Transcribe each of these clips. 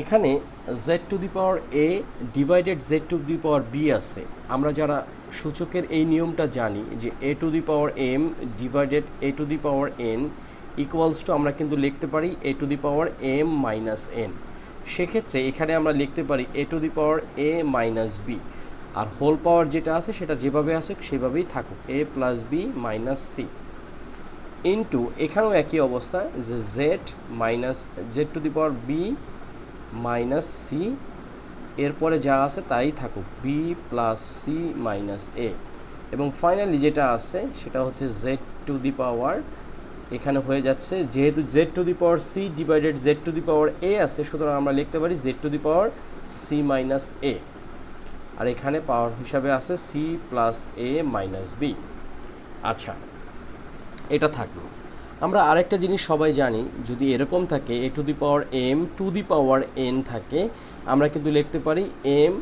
এখানে Z to the power A divided Z to the power B আছে। আমরা যারা সূচকের এই নিয়মটা জানি যে A to the power M divided A to the power N equals to আমরা কিন্তু লিখতে পারি A to the power M minus N সেক্ষেত্রে এখানে আমরা লিখতে পারি A to the power A minus B R whole power যেটা আছে সেটা যেভাবে আছে সেভাবেই থাকুক A plus B minus C into এখানেও একই অবস্থা যে Z minus Z to the power B minus C, এরপরে যা আছে তাই থাকুক, B plus C minus A. এবং ফাইনালি যেটা আছে, সেটা হচ্ছে জেড টু দি পাওয়ার, এখানে হয়ে যাচ্ছে, যেহেতু Z to the power C divided Z to the power A আছে, সুতরাং আমরা লিখতে পারি Z to the power C minus A. আর এখানে পাওয়ার হিসাবে আছে C plus A minus B. আচ্ছা এটা থাকল। আমরা আরেকটা জিনিস সবাই জানি, যদি এরকম থাকে A to the power M to the power N থাকে, আমরা কিন্তু লিখতে পারি M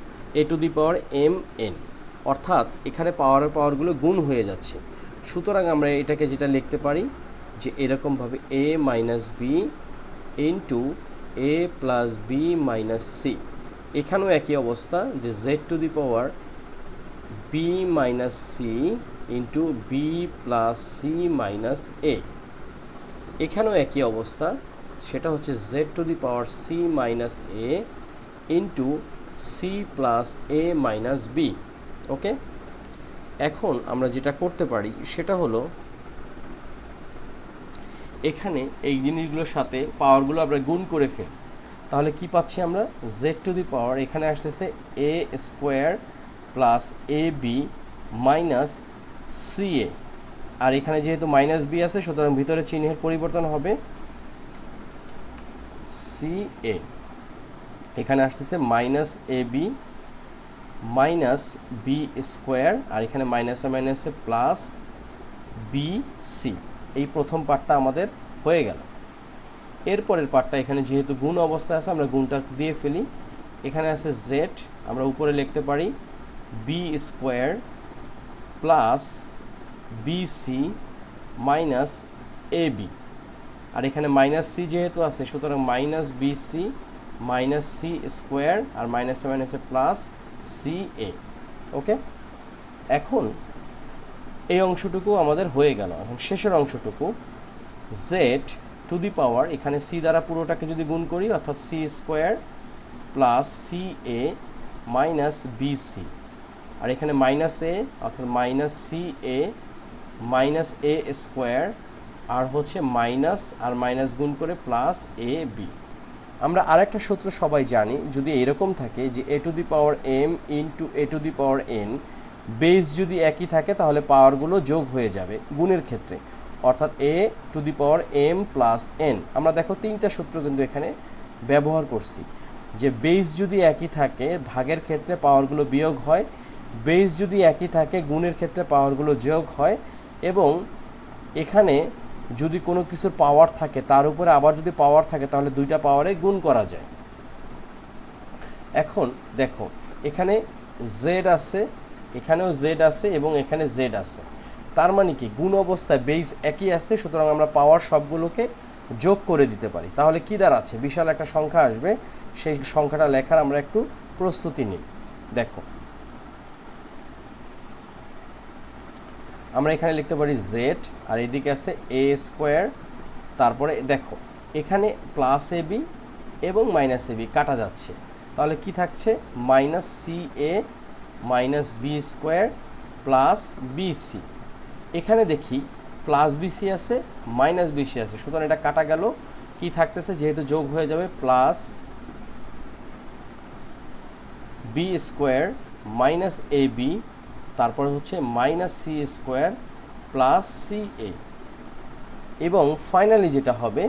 A to the power M N অর্থাৎ এখানে পাওয়ারের পাওয়ারগুলো গুণ হয়ে যাচ্ছে। সুতরাং আমরা এটাকে যেটা লিখতে পারি, যে এরকমভাবে A minus B into A plus B minus C এখানেও একই অবস্থা, যে Z to the power B minus C into B plus C minus A এখানেও একই অবস্থা, সেটা হচ্ছে Z to the power C minus A into C plus A minus B okay এখন আমরা যেটা করতে পারি, সেটা হলো এখানে এই জিনিসগুলোর সাথে পাওয়ারগুলো আমরা গুণ করে ফেল। তাহলে কি পাচ্ছি আমরা? জেড টু দি পাওয়ার এখানে আসতেছে A square plus A B minus C A আর এখানে যেহেতু মাইনাস বি আছে, সুতরাং ভিতরে চিহ্নের পরিবর্তন হবে সি এ এখানে আসতেছে minus A B minus B square আর এখানে মাইনাসে মাইনাসে প্লাস বি সি এই প্রথম পার্টটা আমাদের হয়ে গেল। এরপরের পার্টটা এখানে যেহেতু গুণ অবস্থায় আছে, আমরা গুণটা দিয়ে ফেলি। এখানে আছে জেড আমরা উপরে লিখতে পারি B square plus BC minus A B আর এখানে মাইনাস সি যেহেতু আছে, সুতরাং minus BC minus C square আর মাইনাসে মাইনাসে প্লাস সি এ ওকে এখন এই অংশটুকু আমাদের হয়ে গেল। এখন শেষের অংশটুকু জেড টু দি পাওয়ার এখানে সি দ্বারা পুরোটাকে যদি গুণ করি, অর্থাৎ C square plus C A minus BC আর এখানে মাইনাস এ অর্থাৎ minus C A minus A square, আর হচ্ছে মাইনাস, আর মাইনাস গুণ করে প্লাস এ বি। আমরা আরেকটা সূত্র সবাই জানি, যদি এরকম থাকে যে A to the power M into A to the power N, base যদি একই থাকে তাহলে পাওয়ারগুলো যোগ হয়ে যাবে গুণের ক্ষেত্রে। অর্থাৎ A to the power M plus N. আমরা দেখো তিনটা সূত্র কিন্তু এখানে ব্যবহার করছি। যে বেস যদি একই থাকে, ভাগের ক্ষেত্রে পাওয়ারগুলো বিয়োগ হয়, বেস যদি একই থাকে, গুণের ক্ষেত্রে পাওয়ারগুলো যোগ হয় এবং এখানে যদি কোনো কিছুর পাওয়ার থাকে, তার উপরে আবার যদি পাওয়ার থাকে, তাহলে দুইটা পাওয়ারে গুণ করা যায়। এখন দেখো, এখানে জেড আছে, এখানেও জেড আছে এবং এখানে জেড আছে। তার মানে কি? গুণ অবস্থায় বেস একই আছে, সুতরাং আমরা পাওয়ার সবগুলোকে যোগ করে দিতে পারি। তাহলে কী দাঁড়াচ্ছে? বিশাল একটা সংখ্যা আসবে। সেই সংখ্যাটা লেখার আমরা একটু প্রস্তুতি নিই। দেখো আমরা এখানে লিখতে পারি জেড আর এদিকে আছে এ স্কোয়ার তারপরে দেখো, এখানে প্লাস এ বি এবং মাইনাস এ বি কাটা যাচ্ছে। তাহলে কি থাকছে? Minus C A minus B square plus BC এখানে দেখি প্লাস বিসি আছে মাইনাস বিসি আছে। সুতরাং এটা কাটা গেল। কি থাকতেছে? যেহেতু যোগ হয়ে যাবে plus B square minus A B তারপরে হচ্ছে minus C square plus C A এবং ফাইনালি যেটা হবে,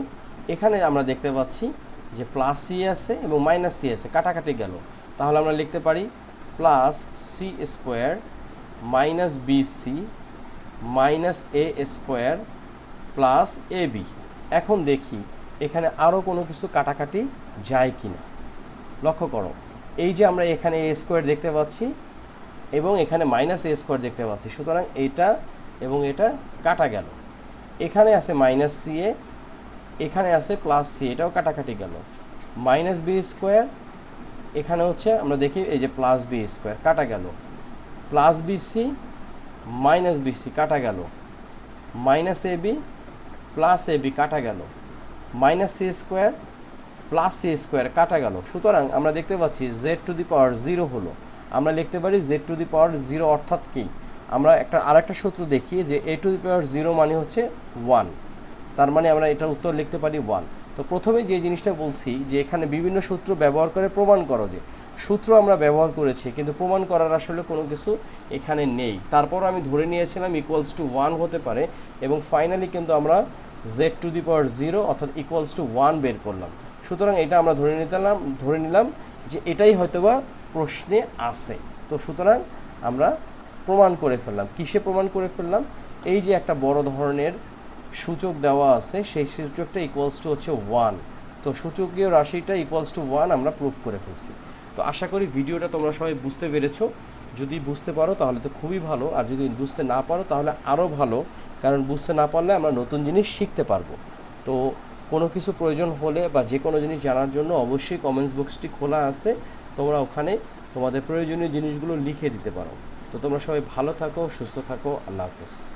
এখানে আমরা দেখতে পাচ্ছি যে প্লাস সি আছে এবং মাইনাস সি আছে, কাটাকাটি গেল। তাহলে আমরা লিখতে পারি plus C square minus B C minus A square plus A B এখন দেখি এখানে আরও কোনো কিছু কাটাকাটি যায় কি না লক্ষ্য করো, এই যে আমরা এখানে এ স্কোয়ার দেখতে পাচ্ছি এবং এখানে মাইনাস এ স্কোয়ার দেখতে পাচ্ছি। সুতরাং এটা এবং এটা কাটা গেল। এখানে আছে মাইনাস সি এ এখানে আছে প্লাস সি এটাও কাটাকাটি গেল। মাইনাস বি স্কোয়ার এখানে হচ্ছে আমরা দেখি এই যে প্লাস বি স্কোয়ার কাটা গেল। প্লাস বিসি মাইনাস বিসি কাটা গেল। Minus A B plus A B কাটা গেল। Minus C square plus C square কাটা গেল। সুতরাং আমরা দেখতে পাচ্ছি Z to the power zero হলো। আমরা লিখতে পারি Z to the power zero অর্থাৎ কি? আমরা একটা আরেকটা সূত্র দেখি যে A to the power zero মানে হচ্ছে ওয়ান তার মানে আমরা এটার উত্তর লিখতে পারি ওয়ান তো প্রথমে যে জিনিসটা বলছি যে এখানে বিভিন্ন সূত্র ব্যবহার করে প্রমাণ করো যে সূত্র আমরা ব্যবহার করেছি, কিন্তু প্রমাণ করার আসলে কোনো কিছু এখানে নেই। তারপর আমি ধরে নিয়েছিলাম ইকুয়ালস টু ওয়ান হতে পারে এবং ফাইনালি কিন্তু আমরা Z to the power zero অর্থাৎ ইকুয়ালস টু ওয়ান বের করলাম। সুতরাং এটা আমরা ধরে নিতাম ধরে নিলাম যে এটাই হয়তোবা প্রশ্নে আছে। তো সুতরাং আমরা প্রমাণ করে ফেললাম। কিসে প্রমাণ করে ফেললাম? এই যে একটা বড় ধরনের সূচক দেওয়া আছে, সেই সূচকটা ইকুয়ালস টু হচ্ছে ওয়ান তো সূচকীয় রাশিটা ইকুয়ালস টু ওয়ান আমরা প্রুফ করে ফেলছি। তো আশা করি ভিডিওটা তোমরা সবাই বুঝতে পেরেছ। যদি বুঝতে পারো তাহলে তো খুবই ভালো, আর যদি বুঝতে না পারো তাহলে আরও ভালো, কারণ বুঝতে না পারলে আমরা নতুন জিনিস শিখতে পারব। তো কোনো কিছু প্রয়োজন হলে বা যে কোনো জিনিস জানার জন্য অবশ্যই কমেন্টস বক্সটি খোলা আছে। তোমরা ওখানে তোমাদের প্রয়োজনীয় জিনিসগুলো লিখে দিতে পারো। তো তোমরা সবাই ভালো থাকো, সুস্থ থাকো, আল্লাহ হাফেজ।